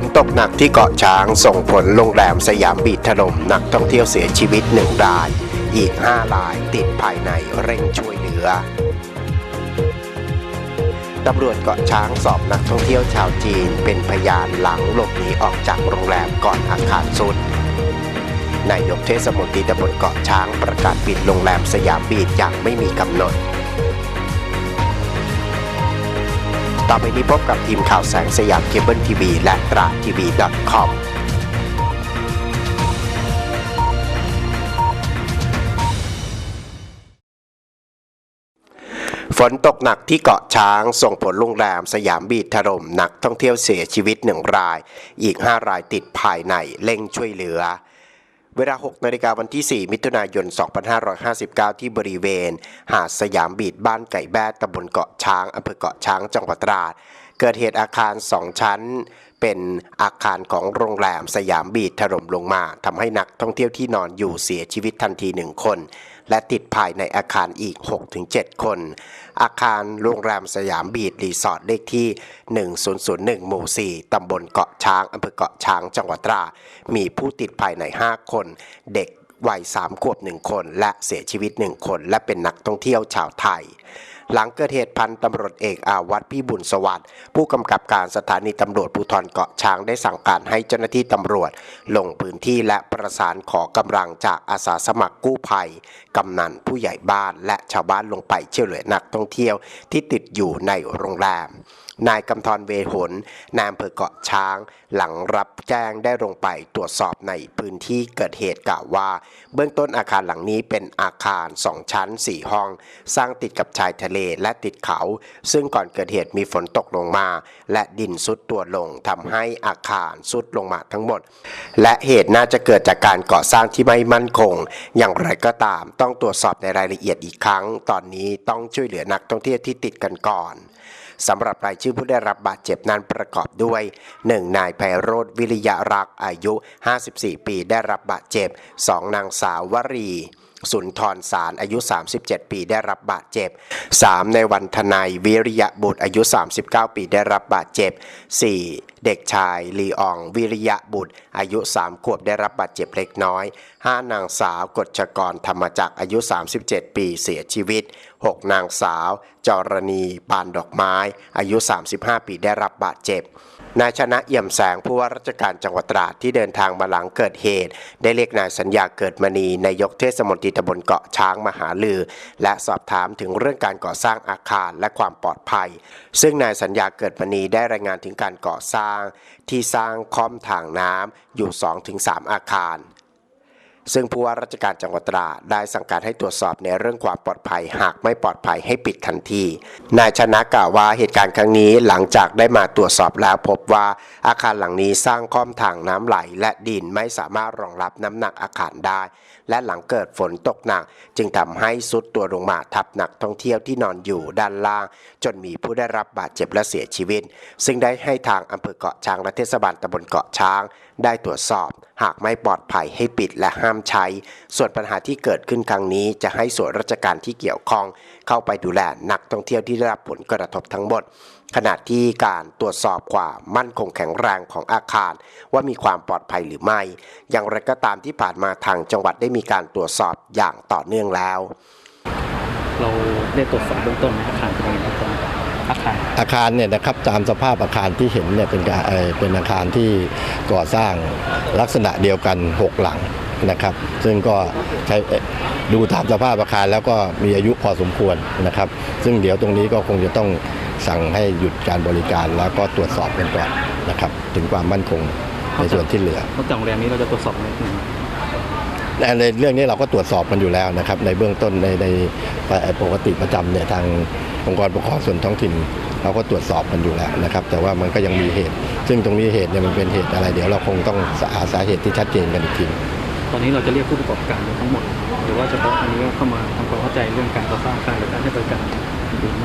นตกหนักที่เกาะช้างส่งผลโรงแรมสยามบีดถล่มนักท่องเที่ยวเสียชีวิตหนึ่งราย อีก5รายติดภายในเร่งช่วยเหลือตำรวจเกาะช้างสอบนักท่องเที่ยวชาวจีน เป็นพยานหลังหลบหนีออกจากโรงแรมก่อนอาคารสุดนายกเทศมนตรีตำบลเกาะช้างประกาศปิดโรงแรมสยามบีดอย่างไม่มีกำหนด ต่อไปนี้พบกับทีมข่าวแสงสยามเคเบิลทีวีและตราทีวี .com ฝนตกหนักที่เกาะช้างส่งผลโรงแรมสยามบีดถล่มนักท่องเที่ยวเสียชีวิตหนึ่งราย อีก 5 รายติดภายในเร่งช่วยเหลือ เวลา 6 นาฬิกาวันที่ 4 มิถุนายน 2559 ที่บริเวณ หาดสยามบีดบ้านไก่แบ้ตำบลเกาะช้างอำเภอเกาะช้างจังหวัดตราด เกิดเหตุอาคาร 2 ชั้น เป็นอาคารของโรงแรมสยามบีดถล่มลงมาทำให้นักท่องเที่ยวที่นอนอยู่เสียชีวิตทันทีหนึ่งคน และติดภายในอาคารอีก 6-7 คน อาคารโรงแรมสยามบีดรีสอร์ทเลขที่ 1001 หมู่ 4 ตำบลเกาะช้างอำเภอเกาะช้างจังหวัดตรา มีผู้ติดภายใน 5 คน เด็กวัย3ขวบ 1 คน และเสียชีวิต 1 คน และเป็นนักท่องเที่ยวชาวไทย หลังเกิดเหตุพันตำรวจเอกอาวัตรพี่บุญสวัสดิ์ผู้กำกับการสถานีตำรวจภูธรเกาะช้างได้สั่งการให้เจ้าหน้าที่ตำรวจ ลงพื้นที่และประสานขอกำลังจากอาสาสมัครกู้ภัย กำนันผู้ใหญ่บ้านและชาวบ้านลงไปช่วยเหลือนักท่องเที่ยวที่ติดอยู่ในโรงแรม นายกำธรเวหนนายอำเภอเกาะช้าง หลังรับแจ้งได้ลงไปตรวจสอบในพื้นที่เกิดเหตุกล่าวว่า เบื้องต้นอาคารหลังนี้เป็นอาคาร 2 ชั้น 4 ห้อง สร้างติดกับชายทะเลและติดเขา ซึ่งก่อนเกิดเหตุมีฝนตกลงมา และดินซุดตัวลงทำให้อาคารซุดลงมาทั้งหมด และเหตุน่าจะเกิดจากการก่อสร้างที่ไม่มั่นคง อย่างไรก็ตามต้องตรวจสอบในรายละเอียดอีกครั้ง ตอนนี้ต้องช่วยเหลือนักท่องเที่ยวที่ติดกันก่อน สำหรับรายชื่อผู้ได้รับบาดเจ็บนั้นประกอบด้วย 1. นายไพโรธวิริยรักษ์อายุ 54 ปีได้รับบาดเจ็บ 2. นางสาววรีสุนทรสารอายุ 37 ปีได้รับบาดเจ็บ 3. ในวันทนายวิริยะบุตรอายุ 39 ปีได้รับบาดเจ็บ 4. เด็กชายลีอองวิริยะบุตร อายุ 3 ขวบได้รับบาดเจ็บเล็กน้อย 5. นางสาวกฎชกรธรรมจักรอายุ 37 ปีเสียชีวิต 6. นางสาว จรณีปานดอกไม้ อายุ 35 ปีได้รับบาดเจ็บนายชนะเอี่ยมแสงผู้ว่าราชการจังหวัดตราดที่เดินทางมาหลังเกิดเหตุ ได้เรียกนายสัญญาเกิดมณีนายกเทศมนตรีตำบลเกาะช้างมหาลือ และสอบถามถึงเรื่องการก่อสร้างอาคารและความปลอดภัย ซึ่งนายสัญญาเกิดมณีได้รายงานถึงการก่อสร้าง ที่สร้างค้อมทางน้ำอยู่ 2-3 อาคาร ซึ่งผู้ว่าราชการจังหวัดตราดได้สั่งการให้ตรวจสอบในเรื่องความปลอดภัย หากไม่ปลอดภัยให้ปิดทันที นายชนะกล่าวว่าเหตุการณ์ครั้งนี้หลังจากได้มาตรวจสอบแล้วพบว่าอาคารหลังนี้สร้างค้อมทางน้ำไหล และดินไม่สามารถรองรับน้ำหนักอาคารได้ และหลังเกิดฝนตกหนัก จึงทำให้สุดตัวลงมาทับนักท่องเที่ยวที่นอนอยู่ด้านล่าง จนมีผู้ได้รับบาดเจ็บและเสียชีวิต ซึ่งได้ให้ทางอำเภอเกาะช้างและเทศบาลตำบลเกาะช้าง ได้ตรวจสอบ หากไม่ปลอดภัยให้ปิดและห้ามใช้ ส่วนปัญหาที่เกิดขึ้นครั้งนี้จะให้ส่วนราชการที่เกี่ยวข้อง เข้าไปดูแลนักท่องเที่ยวที่ได้รับผลกระทบทั้งหมด ขณะที่การตรวจสอบความมั่นคงแข็งแรงของอาคาร ว่ามีความปลอดภัยหรือไม่ อย่างไรก็ตามที่ผ่านมาทางจังหวัดได้มีการตรวจสอบอย่างต่อเนื่องแล้ว เราได้ตรวจสอบเบื้องต้นอาคารเป็นยังไงบ้าง อาคารอาคารเนี่ยนะครับตามสภาพอาคารที่เห็นเนี่ยเป็นการเอ่อเป็นอาคารที่ก่อสร้างลักษณะเดียวกัน 6 หลังนะครับ ซึ่งก็ใช้เอ่อดูตามสภาพอาคารแล้วก็มีอายุพอสมควรนะครับ ซึ่งเดี๋ยวตรงนี้ก็คงจะต้องสั่งให้หยุดการบริการแล้วก็ตรวจสอบกันก่อนนะครับ ถึงความมั่นคงในส่วนที่เหลือนอกจากโรงแรมนี้เราจะตรวจสอบอะไรอื่นไหมและในเรื่องนี้เราก็ตรวจสอบมันอยู่แล้วนะครับ ในเบื้องต้นในในปกติประจำเนี่ยทาง องค์กรปกครองส่วนท้องถิ่น เราก็ตรวจสอบมันอยู่แล้วนะครับ แต่ว่ามันก็ยังมีเหตุ ซึ่งตรงนี้เหตุเนี่ยมันเป็นเหตุอะไร เดี๋ยวเราคงต้องหาสาเหตุที่ชัดเจนกันอีกทีตอนนี้เราจะเรียกผู้ประกอบการทั้งหมด หรือว่าเฉพาะอันนี้เข้ามาทำความเข้าใจเรื่องการก่อสร้างอาคารหรือการให้บริการอื่นๆไหม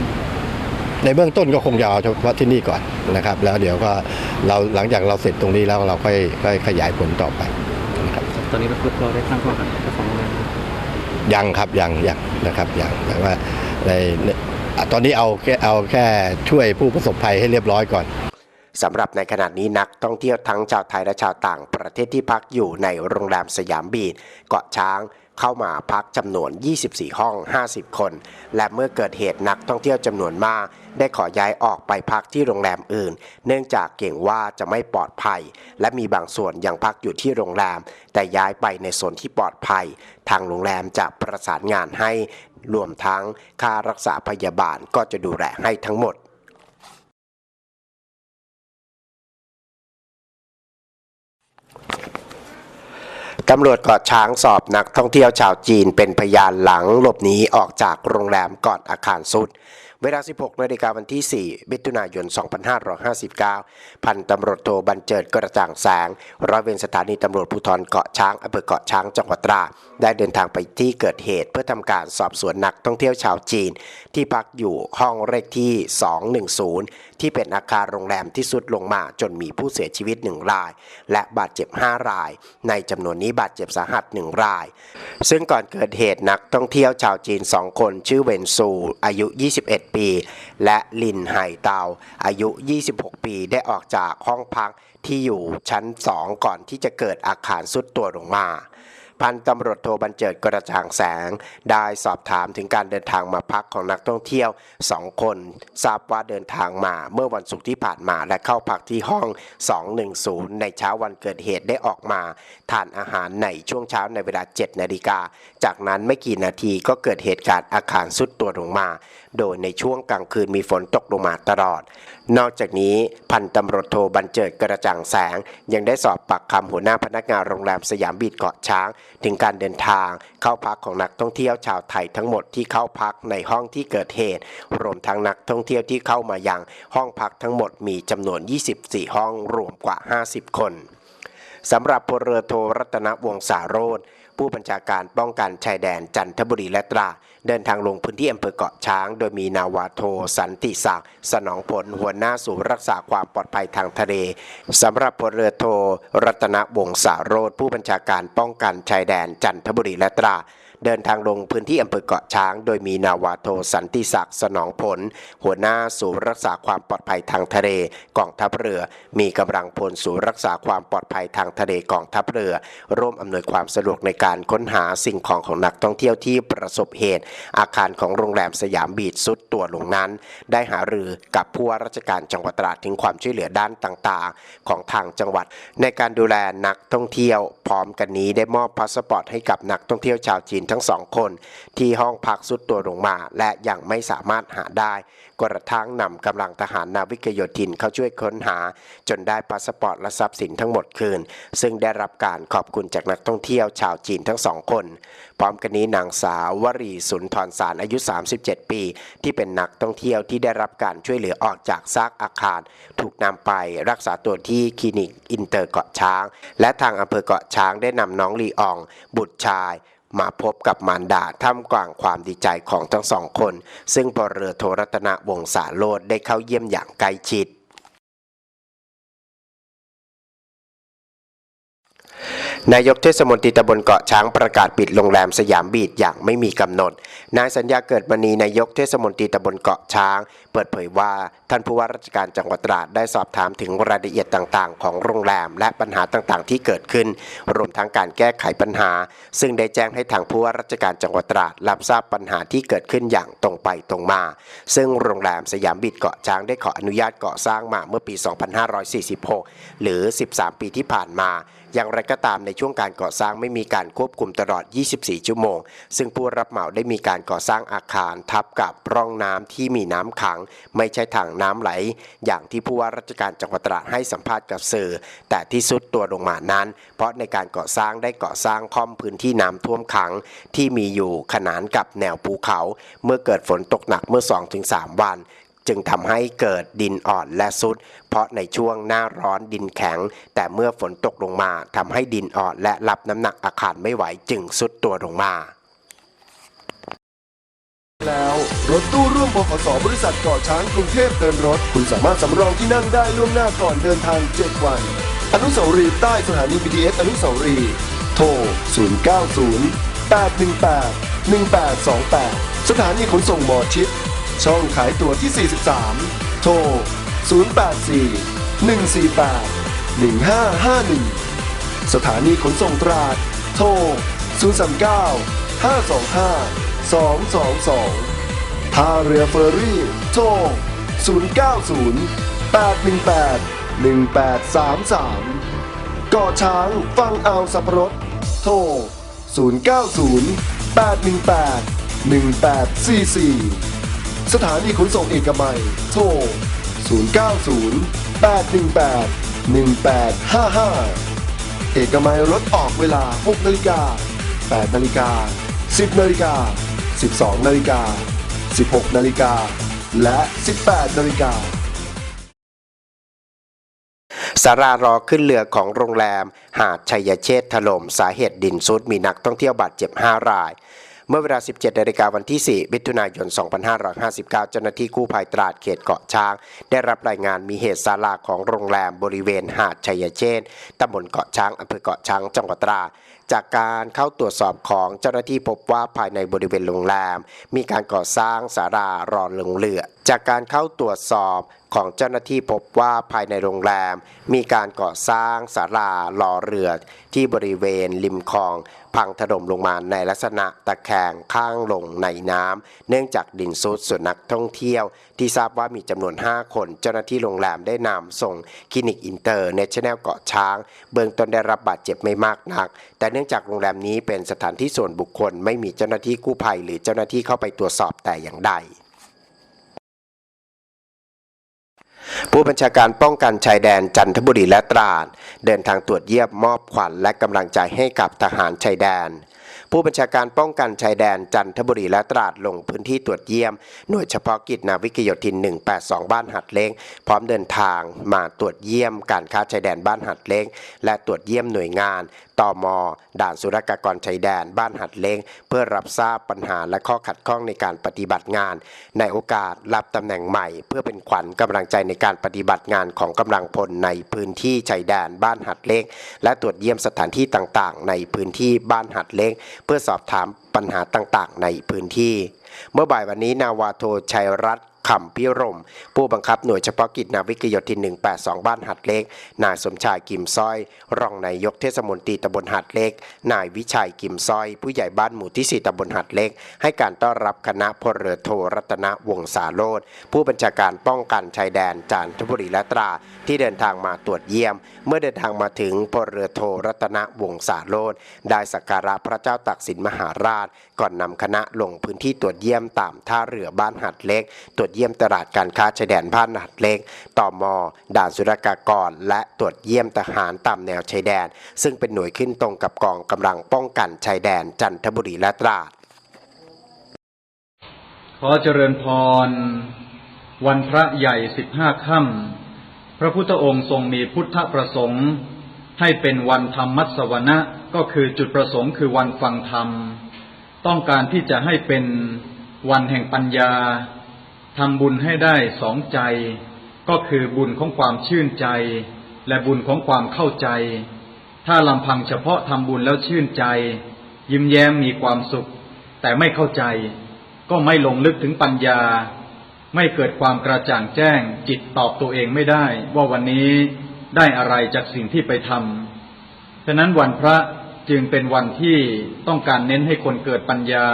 ในเบื้องต้นก็คงจะเอาเฉพาะที่นี่ก่อนนะครับ แล้วเดี๋ยวก็เราหลังจากเราเสร็จตรงนี้แล้วเราค่อยค่อยขยายผลต่อไปนะครับตอนนี้เราเราได้ตั้งข้อหาเจ้าของโรงแรมยังครับยังยังนะครับยังแต่ว่าในใน ตอนนี้เอาแค่เอาแค่ช่วยผู้ประสบภัยให้เรียบร้อยก่อนสำหรับในขณะนี้นักท่องเที่ยวทั้งชาวไทยและชาวต่างประเทศที่พักอยู่ในโรงแรมสยามบีดเกาะช้าง เข้ามาพักจำนวน 24 ห้อง 50 คน และเมื่อเกิดเหตุนักท่องเที่ยวจำนวนมาก ได้ขอย้ายออกไปพักที่โรงแรมอื่น เนื่องจากเกรงว่าจะไม่ปลอดภัย และมีบางส่วนยังพักอยู่ที่โรงแรม แต่ย้ายไปในโซนที่ปลอดภัย ทางโรงแรมจะประสานงานให้ รวมทั้งค่ารักษาพยาบาลก็จะดูแลให้ทั้งหมด ตำรวจเกาะช้างสอบนักท่องเที่ยวชาวจีนเป็นพยานหลังหลบหนีออกจากโรงแรมก่อนอาคารสุด เวลา 16 นาฬิกาวันที่ 4 มิถุนายน 2559 พันตำรวจโทบันเจิดกระจ่างแสงร้อยเวรสถานีตำรวจภูธรเกาะช้างอำเภอเกาะช้างจังหวัดตราดได้เดินทางไปที่เกิดเหตุ เพื่อทำการสอบสวนนักท่องเที่ยวชาวจีน ที่พักอยู่ห้องเลขที่ 210 ที่เป็นอาคารโรงแรมที่สุดลงมาจนมีผู้เสียชีวิต 1 ราย และบาดเจ็บ 5 ราย ในจำนวนนี้บาดเจ็บสาหัส 1 ราย ซึ่งก่อนเกิดเหตุนักท่องเที่ยวชาวจีน 2 คนชื่อเวนซู อายุ 21 ปี และลินไห่เตา อายุ 26 ปีได้ออกจากห้องพักที่อยู่ชั้น 2 ก่อนที่จะเกิดอาคารสุดตัวลงมา พันตำรวจโทบันเจิดกระจ่างแสง ได้สอบถามถึงการเดินทางมาพักของนักท่องเที่ยว 2 คน ทราบว่าเดินทางมาเมื่อวันศุกร์ที่ผ่านมาและเข้าพักที่ห้อง 210 ในเช้าวันเกิดเหตุได้ออกมา ทานอาหารในช่วงเช้าในเวลา 7 นาฬิกา จากนั้นไม่กี่นาทีก็เกิดเหตุการณ์อาคารสุดตัวลงมาโดยในช่วงกลางคืนมีฝนตกลงมาตลอด นอกจากนี้พันตำรวจโทบันเจิดกระจ่างแสง ยังได้สอบปากคำหัวหน้าพนักงานโรงแรมสยามบีดเกาะช้าง ถึงการเดินทางเข้าพักของนักท่องเที่ยวชาวไทยทั้งหมดที่เข้าพักในห้องที่เกิดเหตุ รวมทั้งนักท่องเที่ยวที่เข้ามายังห้องพักทั้งหมดมีจำนวน 24 ห้องรวมกว่า 50 คนสำหรับพลเรือโทรัตนวงศาโรธ ผู้บัญชาการป้องกันชายแดนจันทบุรีและตรา เดินทางลงพื้นที่อำเภอเกาะช้าง โดยมีนาวาโท สันติศักดิ์สนองผลหัวหน้าศูนย์รักษาความปลอดภัยทางทะเลสำหรับพลเรือโท รัตนวงศ์สาโรธผู้บัญชาการป้องกันชายแดนจันทบุรีและตรา เดินทางลงพื้นที่อำเภอเกาะช้าง โดยมีนาวาโทสันติศักดิ์สนองผล หัวหน้าศูนย์รักษาความปลอดภัยทางทะเลกองทัพเรือ มีกำลังพลศูนย์รักษาความปลอดภัยทางทะเลกองทัพเรือ ร่วมอำนวยความสะดวกในการค้นหาสิ่งของของนักท่องเที่ยวที่ประสบเหตุ อาคารของโรงแรมสยามบีดสุดตัวลงนั้น ได้หารือกับผู้ว่าราชการจังหวัดตราดถึงความช่วยเหลือด้านต่างๆ ของทางจังหวัด ในการดูแลนักท่องเที่ยว พร้อมกันนี้ได้มอบพาสปอร์ตให้กับนักท่องเที่ยวชาวจีนทั้งสองคน ที่ห้องพักสุดตัวลงมา และยังไม่สามารถหาได้ กระทั่งนำกำลังทหารนาวิกโยธินเข้าช่วยค้นหา จนได้พาสปอร์ตและทรัพย์สินทั้งหมดคืน ซึ่งได้รับการขอบคุณจากนักท่องเที่ยวชาวจีนทั้งสองคน พร้อมกันนี้นางสาววรีสุนทรสารอายุ 37 ปี ที่เป็นนักท่องเที่ยวที่ได้รับการช่วยเหลือออกจากซากอาคาร ถูกนำไปรักษาตัวที่คลินิกอินเตอร์เกาะช้าง และทางอำเภอเกาะช้างได้นำน้องลีออง บุตรชาย มาพบกับมารดาท่ามกลางความดีใจของทั้งสองคน ซึ่งพลเรือโทรัตนวงศาโลดได้เข้าเยี่ยมอย่างใกล้ชิด นายกเทศมนตรีตำบลเกาะช้างประกาศปิดโรงแรมสยามบีดอย่างไม่มีกำหนด นายสัญญาเกิดมณีนายกเทศมนตรีตำบลเกาะช้าง เปิดเผยว่าท่านผู้ว่าราชการจังหวัดตราดได้สอบถามถึงรายละเอียดต่างๆ ของโรงแรมและปัญหาต่างๆ ที่เกิดขึ้น รวมทั้งการแก้ไขปัญหา ซึ่งได้แจ้งให้ทางผู้ว่าราชการจังหวัดตราดรับทราบปัญหาที่เกิดขึ้นอย่างตรงไปตรงมา ซึ่งโรงแรมสยามบีดเกาะช้างได้ขออนุญาตก่อสร้างมาเมื่อปี 2546 หรือ 13 ปีที่ผ่านมา อย่างไรก็ตามในช่วงการก่อสร้างไม่มีการควบคุมตลอด 24 ชั่วโมง ซึ่งผู้รับเหมาได้มีการก่อสร้างอาคารทับกับร่องน้ำที่มีน้ำขัง ไม่ใช่ถังน้ำไหล อย่างที่ผู้ว่าราชการจังหวัดตราดให้สัมภาษณ์กับสื่อ แต่ที่สุดตัวลงมานั้น เพราะในการก่อสร้างได้ก่อสร้างค่อมพื้นที่น้ำท่วมขัง ที่มีอยู่ขนานกับแนวภูเขา เมื่อเกิดฝนตกหนักเมื่อ 2-3 วัน จึงทำให้เกิดดินอ่อนและซุด เพราะในช่วงหน้าร้อนดินแข็ง แต่เมื่อฝนตกลงมาทำให้ดินอ่อนและรับน้ำหนักอาคารไม่ไหวจึงซุดตัวลงมา แล้วรถตู้ร่วมบขสบริษัทเกาะช้างกรุงเทพเดินรถ คุณสามารถสำรองที่นั่งได้ล่วงหน้าก่อนเดินทาง 7 วัน อนุสาวรีย์ใต้สถานี BTS อนุสาวรีย์โทร 090 818 1828 สถานีขนส่งหมอชิด ช่องขายตั๋วที่ 43 โทร 084 148 1551 สถานีขนส่งตราด โทร 039 525 222 ท่าเรือเฟอร์รี่ โทร 090 818 1833กาะช้างฟังอ่าวสับปะรดโทร 090 818 1844 สถานีขนส่งเอกมัย โทร 090 818 1855 เอกมัยรถออกเวลา 6นาฬิกา8นาฬิกา10นาฬิกา12นาฬิกา16นาฬิกาและ 18นาฬิกาสารารอขึ้นเรือของโรงแรม หาดชัยเชษฐถล่มสาเหตุดินซุดมีนักท่องเที่ยวบาดเจ็บ 5 ราย เมื่อเวลา 17นาฬิกาวันที่ 4 มิถุนายน 2559 เจ้าหน้าที่กู้ภัยตราดเขตเกาะช้าง ได้รับรายงานมีเหตุศาลาของโรงแรมบริเวณหาดชัยเชษฐ์ตำบลเกาะช้างอำเภอเกาะช้างจังหวัดตราดจากการเข้าตรวจสอบของเจ้าหน้าที่พบว่าภายในบริเวณโรงแรม มีการก่อสร้างศาลารอลงเรือ จากการเข้าตรวจสอบของเจ้าหน้าที่พบว่าภายในโรงแรม มีการก่อสร้างศาลารอเรือ ที่บริเวณริมคลอง พังถล่มลงมาในลักษณะตะแคงข้างลงในน้ำเนื่องจากดินซุดส่วนนักท่องเที่ยว ที่ทราบว่ามีจำนวน 5 คน เจ้าหน้าที่โรงแรมได้นำส่งคลินิกอินเตอร์เนชั่นแนลเกาะช้าง เบื้องต้นได้รับบาดเจ็บไม่มากนัก แต่เนื่องจากโรงแรมนี้เป็นสถานที่ส่วนบุคคล ไม่มีเจ้าหน้าที่กู้ภัย หรือเจ้าหน้าที่เข้าไปตรวจสอบแต่อย่างใด ผู้บัญชาการป้องกันชายแดนจันทบุรีและตราด เดินทางตรวจเยี่ยมมอบขวัญและกำลังใจให้กับทหารชายแดน ผู้บัญชาการป้องกันชายแดนจันทบุรีและตราดลงพื้นที่ตรวจเยี่ยม หน่วยเฉพาะกิจนาวิกโยธิน 182 บ้านหัดเล้งพร้อมเดินทางมาตรวจเยี่ยมการค้าชายแดนบ้านหัดเล้งและตรวจเยี่ยมหน่วยงาน ตมด่านสุรกากรชายแดน บ้านหัดเล้งเพื่อรับทราบปัญหาและข้อขัดข้องในการปฏิบัติงาน ในโอกาสรับตำแหน่งใหม่ เพื่อเป็นขวัญกำลังใจในการปฏิบัติงานของกำลังพลในพื้นที่ชายแดน บ้านหัดเล้งและตรวจเยี่ยมสถานที่ต่างๆ ในพื้นที่บ้านหัดเล้งเพื่อสอบถามปัญหาต่างๆ ในพื้นที่ เมื่อบ่ายวันนี้นาวาโทชัยรัตน์ ขำพิรม ผู้บังคับหน่วยเฉพาะกิจนาวิกโยธิน 182 บ้านหัดเล็ก นายสมชายกิมซ้อย รองนายกเทศมนตรีตำบลหัดเล็ก นายวิชัยกิมซ้อย ผู้ใหญ่บ้านหมู่ที่ 4ตำบลหัดเล็ก ให้การต้อนรับคณะพลเรือโทรัตนวงศาโรธผู้บัญชาการป้องกันชายแดนจันทบุรีและตรา ที่เดินทางมาตรวจเยี่ยม เมื่อเดินทางมาถึงพลเรือโทรัตนวงศาโรธได้สักการะพระเจ้าตากสินมหาราช ก่อนนำคณะลงพื้นที่ตรวจเยี่ยมตามท่าเรือบ้านหัดเล็กตรวจเยี่ยมตลาดการค้าชายแดนบ้านหัดเล็กต่อมด่านสุรกากร และตรวจเยี่ยมทหารตามแนวชายแดน ซึ่งเป็นหน่วยขึ้นตรงกับกองกำลังป้องกันชายแดนจันทบุรีและตราด ขอเจริญพร วันพระใหญ่สิบห้าค่ำพระพุทธองค์ทรงมีพุทธประสงค์ ให้เป็นวันธรรมมัสวนะก็คือจุดประสงค์คือวันฟังธรรม ต้องการที่จะให้เป็นวันแห่งปัญญา ทำบุญให้ได้สองใจ ก็คือบุญของความชื่นใจ และบุญของความเข้าใจ ถ้าลำพังเฉพาะทำบุญแล้วชื่นใจ ยิ้มแย้มมีความสุข แต่ไม่เข้าใจ ก็ไม่ลงลึกถึงปัญญา ไม่เกิดความกระจ่างแจ้ง จิตตอบตัวเองไม่ได้ ว่าวันนี้ได้อะไรจากสิ่งที่ไปทำฉะนั้นวันพระจึงเป็นวันที่ต้องการเน้นให้คนเกิดปัญญา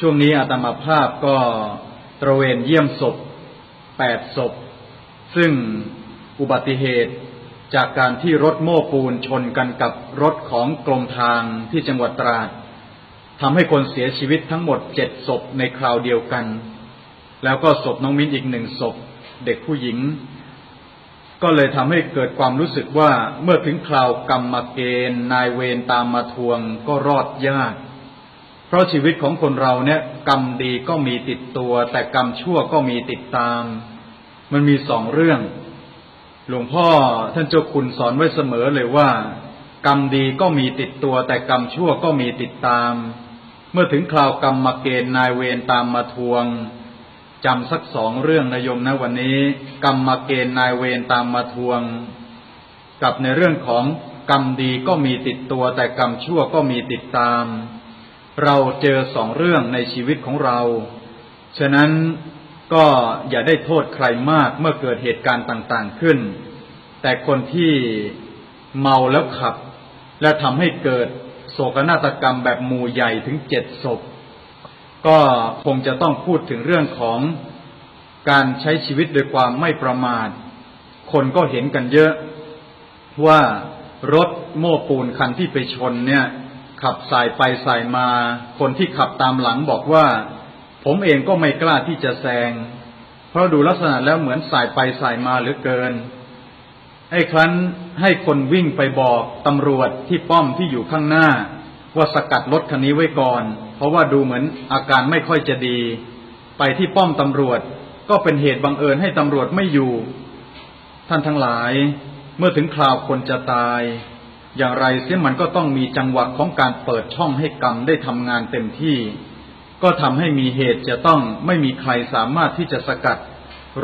ช่วงนี้อาตมาภาพก็ ตระเวนเยี่ยมศพแปดศพ ซึ่งอุบัติเหตุจากการที่รถโม้ปูนชนกันกับรถของกรมทางที่จังหวัดตราดทำให้คนเสียชีวิตทั้งหมดเจ็ดศพในคราวเดียวกัน แล้วก็ศพน้องมิ้นอีกหนึ่งศพ เด็กผู้หญิง ก็เลยทำให้เกิดความรู้สึกว่าเมื่อถึงคราวกรรมเกณฑ์นายเวรตามมาทวงก็รอดยาก ราะชีวิตของคนเราเนี่ย กรรมดีก็มีติดตัว แต่กรรมชั่วก็มีติดตาม มันมีสองเรื่อง หลวงพ่อท่านเจ้าคุณสอนไว้เสมอเลยว่า กรรมดีก็มีติดตัว แต่กรรมชั่วก็มีติดตาม เมื่อถึงคราวกรรมมาเกณฑ์นายเวรตามมาทวงจำสักสองเรื่องนะโยมนะวันนี้ กรรมมาเกณฑ์นายเวรตามมาทวง กับในเรื่องของกรรมดีก็มีติดตัว แต่กรรมชั่วก็มีติดตาม เราเจอสองเรื่องในชีวิตของเรา ฉะนั้นก็อย่าได้โทษใครมากเมื่อเกิดเหตุการณ์ต่างๆขึ้น แต่คนที่เมาแล้วขับ และทำให้เกิดโศกนาฏกรรมแบบหมู่ใหญ่ถึงเจ็ดศพ ก็คงจะต้องพูดถึงเรื่องของการใช้ชีวิตโดยความไม่ประมาท คนก็เห็นกันเยอะว่ารถโม้ปูนคันที่ไปชนเนี่ย ขับสายไปสายมา คนที่ขับตามหลังบอกว่า ผมเองก็ไม่กล้าที่จะแซง เพราะดูลักษณะแล้วเหมือนสายไปสายมาเหลือเกิน ไอ้ครั้นให้คนวิ่งไปบอกตำรวจที่ป้อมที่อยู่ข้างหน้า ว่าสกัดรถคันนี้ไว้ก่อน เพราะว่าดูเหมือนอาการไม่ค่อยจะดี ไปที่ป้อมตำรวจก็เป็นเหตุบังเอิญให้ตำรวจไม่อยู่ ท่านทั้งหลาย เมื่อถึงคราวคนจะตาย อย่างไรเสียมันก็ต้องมีจังหวะของการเปิดช่องให้กรรมได้ทำงานเต็มที่ ก็ทำให้มีเหตุจะต้องไม่มีใครสามารถที่จะสกัด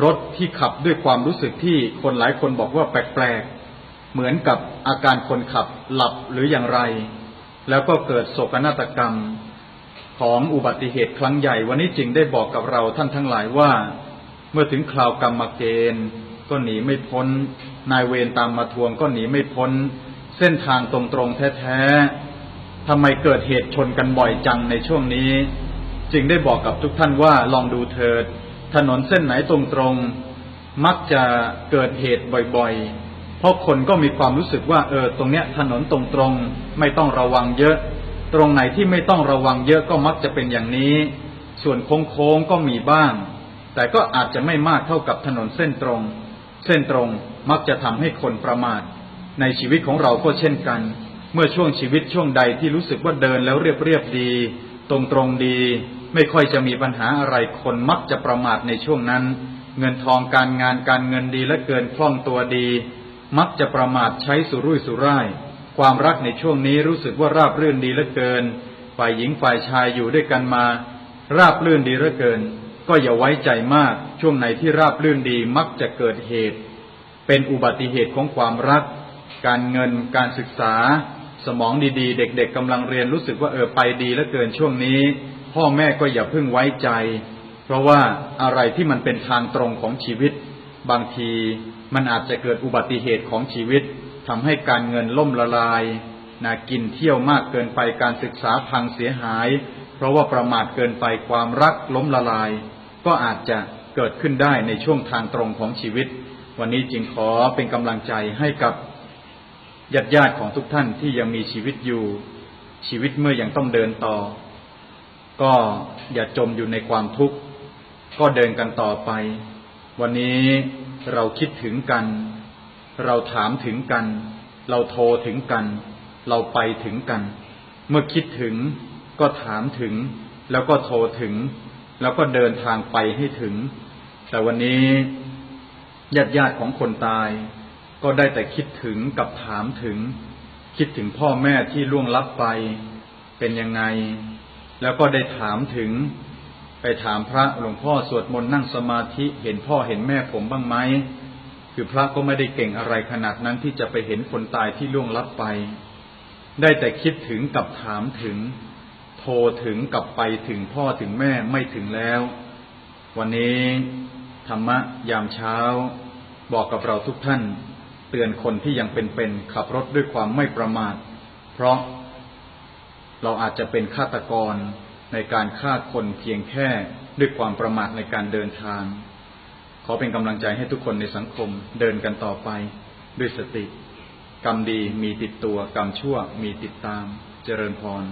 รถที่ขับด้วยความรู้สึกที่คนหลายคนบอกว่าแปลกๆ เหมือนกับอาการคนขับหลับหรืออย่างไร แล้วก็เกิดโศกนาฏกรรมของอุบัติเหตุครั้งใหญ่ วันนี้จึงได้บอกกับเราท่านทั้งหลายว่า เมื่อถึงคราวกรรมเกณฑ์ ก็หนีไม่พ้น นายเวรตามมาทวงก็หนีไม่พ้น เส้นทางตรงๆแท้ๆทำไมเกิดเหตุชนกันบ่อยจังในช่วงนี้ จึงได้บอกกับทุกท่านว่าลองดูเถิด ถนนเส้นไหนตรงๆ มักจะเกิดเหตุบ่อยๆ เพราะคนก็มีความรู้สึกว่าเออตรงเนี้ยถนนตรงๆ ไม่ต้องระวังเยอะ ตรงไหนที่ไม่ต้องระวังเยอะก็มักจะเป็นอย่างนี้ ส่วนโค้งๆก็มีบ้าง แต่ก็อาจจะไม่มากเท่ากับถนนเส้นตรง เส้นตรงมักจะทำให้คนประมาท ในชีวิตของเราก็เช่นกัน เมื่อช่วงชีวิตช่วงใดที่รู้สึกว่าเดินแล้วเรียบเรียบดี ตรงตรงดี ไม่ค่อยจะมีปัญหาอะไรคนมักจะประมาทในช่วงนั้น เงินทองการงานการเงินดีและเกินคล่องตัวดี มักจะประมาทใช้สุรุ่ยสุร่าย ความรักในช่วงนี้รู้สึกว่าราบรื่นดีเหลือเกิน ฝ่ายหญิงฝ่ายชายอยู่ด้วยกันมา ราบรื่นดีเหลือเกิน ก็อย่าไว้ใจมาก ช่วงไหนที่ราบรื่นดีมักจะเกิดเหตุ เป็นอุบัติเหตุของความรัก การเงินการศึกษาสมองดีๆ เด็ก ๆกำลังเรียนรู้สึกว่าเออไปดีเหลือเกินช่วงนี้ พ่อแม่ก็อย่าเพิ่งไว้ใจ เพราะว่าอะไรที่มันเป็นทางตรงของชีวิต บางทีมันอาจจะเกิดอุบัติเหตุของชีวิตทำให้การเงินล่มละลายนากินเที่ยวมากเกินไปการศึกษาพังเสียหาย เพราะว่าประมาทเกินไปความรักล้มละลาย ก็อาจจะเกิดขึ้นได้ในช่วงทางตรงของชีวิต วันนี้จึงขอเป็นกำลังใจให้กับ ญาติญาติของทุกท่านที่ยังมีชีวิตอยู่ ชีวิตเมื่อยังต้องเดินต่อ ก็อย่าจมอยู่ในความทุกข์ ก็เดินกันต่อไป วันนี้เราคิดถึงกัน เราถามถึงกัน เราโทรถึงกัน เราไปถึงกัน เมื่อคิดถึงก็ถามถึง แล้วก็โทรถึง แล้วก็เดินทางไปให้ถึง แต่วันนี้ญาติญาติของคนตาย ก็ได้แต่คิดถึงกับถามถึง คิดถึงพ่อแม่ที่ล่วงลับไปเป็นยังไง แล้วก็ได้ถามถึง ไปถามพระหลวงพ่อสวดมนต์นั่งสมาธิเห็นพ่อเห็นแม่ผมบ้างไหมคือพระก็ไม่ได้เก่งอะไรขนาดนั้นที่จะไปเห็นคนตายที่ล่วงลับไป ได้แต่คิดถึงกับถามถึง โทรถึงกับไปถึงพ่อถึงแม่ไม่ถึงแล้ว วันนี้ธรรมะยามเช้า บอกกับเราทุกท่าน เตือนคนที่ยังเป็นๆขับรถด้วยความไม่ประมาท เพราะเราอาจจะเป็นฆาตกรในการฆ่าคนเพียงแค่ด้วยความประมาทในการเดินทาง ขอเป็นกำลังใจให้ทุกคนในสังคมเดินกันต่อไปด้วยสติ กรรมดีมีติดตัว กรรมชั่วมีติดตาม เจริญพร